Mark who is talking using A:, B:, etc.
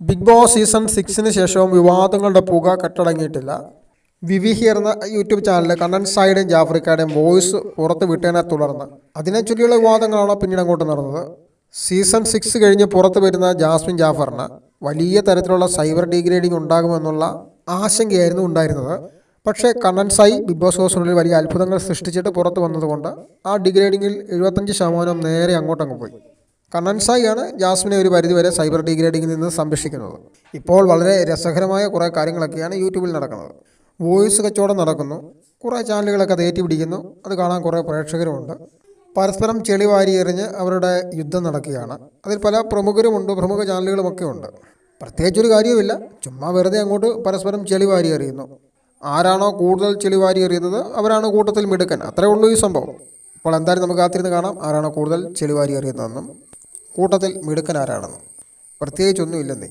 A: Big boss season സിക്സിന് ശേഷവും വിവാദങ്ങളുടെ പുക കെട്ടടങ്ങിയിട്ടില്ല. വിവിഹി എന്ന യൂട്യൂബ് ചാനലിൽ കണ്ണൻ സായിയുടെയും ജാഫ്രിക്കയുടെയും വോയിസ് പുറത്ത് വിട്ടതിനെ തുടർന്ന് അതിനെ ചൊല്ലിയുള്ള വിവാദങ്ങളാണ് പിന്നീട് അങ്ങോട്ട് നടന്നത്. സീസൺ സിക്സ് കഴിഞ്ഞ് പുറത്ത് വരുന്ന ജാസ്മിൻ ജാഫറിന് വലിയ തരത്തിലുള്ള സൈബർ ഡീഗ്രേഡിംഗ് ഉണ്ടാകുമെന്നുള്ള ആശങ്കയായിരുന്നു ഉണ്ടായിരുന്നത്. പക്ഷേ കണ്ണൻ സായി ബിഗ് ബോസ് ഹൗസിനുള്ളിൽ വലിയ അത്ഭുതങ്ങൾ സൃഷ്ടിച്ചിട്ട് പുറത്ത് വന്നതുകൊണ്ട് ആ ഡിഗ്രേഡിങ്ങിൽ എഴുപത്തഞ്ച് ശതമാനം നേരെ അങ്ങോട്ടങ്ങ് പോയി. കണ്ണൻ സായിയാണ് ജാസ്മിനെ ഒരു പരിധിവരെ സൈബർ ഡീഗ്രേഡിങ്ങിൽ നിന്ന് സംരക്ഷിക്കുന്നത്. ഇപ്പോൾ വളരെ രസകരമായ കുറേ കാര്യങ്ങളൊക്കെയാണ് യൂട്യൂബിൽ നടക്കുന്നത്. വോയിസ് കച്ചവടം നടക്കുന്നു. കുറേ ചാനലുകളൊക്കെ അത് ഏറ്റുപിടിക്കുന്നു. അത് കാണാൻ കുറേ പ്രേക്ഷകരുമുണ്ട്. പരസ്പരം ചെളി വാരി എറിഞ്ഞ് അവരുടെ യുദ്ധം നടക്കുകയാണ്. അതിൽ പല പ്രമുഖരുമുണ്ട് പ്രമുഖ ചാനലുകളുമൊക്കെ ഉണ്ട്. പ്രത്യേകിച്ചൊരു കാര്യവുമില്ല. ചുമ്മാ വെറുതെ അങ്ങോട്ട് പരസ്പരം ചെളി വാരി എറിയുന്നു. ആരാണോ കൂടുതൽ ചെളി വാരി എറിയുന്നത് അവരാണ് കൂട്ടത്തിൽ മിടുക്കൻ. അത്രേ ഉള്ളൂ ഈ സംഭവം. അപ്പോൾ എന്തായാലും നമുക്ക് കാത്തിരുന്ന് കാണാം ആരാണോ കൂടുതൽ ചെളി വാരി എറിയുന്നതെന്നും. കൂട്ടത്തിൽ മിടുക്കൻ ആരാണെന്നും പ്രത്യേകിച്ചൊന്നുമില്ലെന്നേ.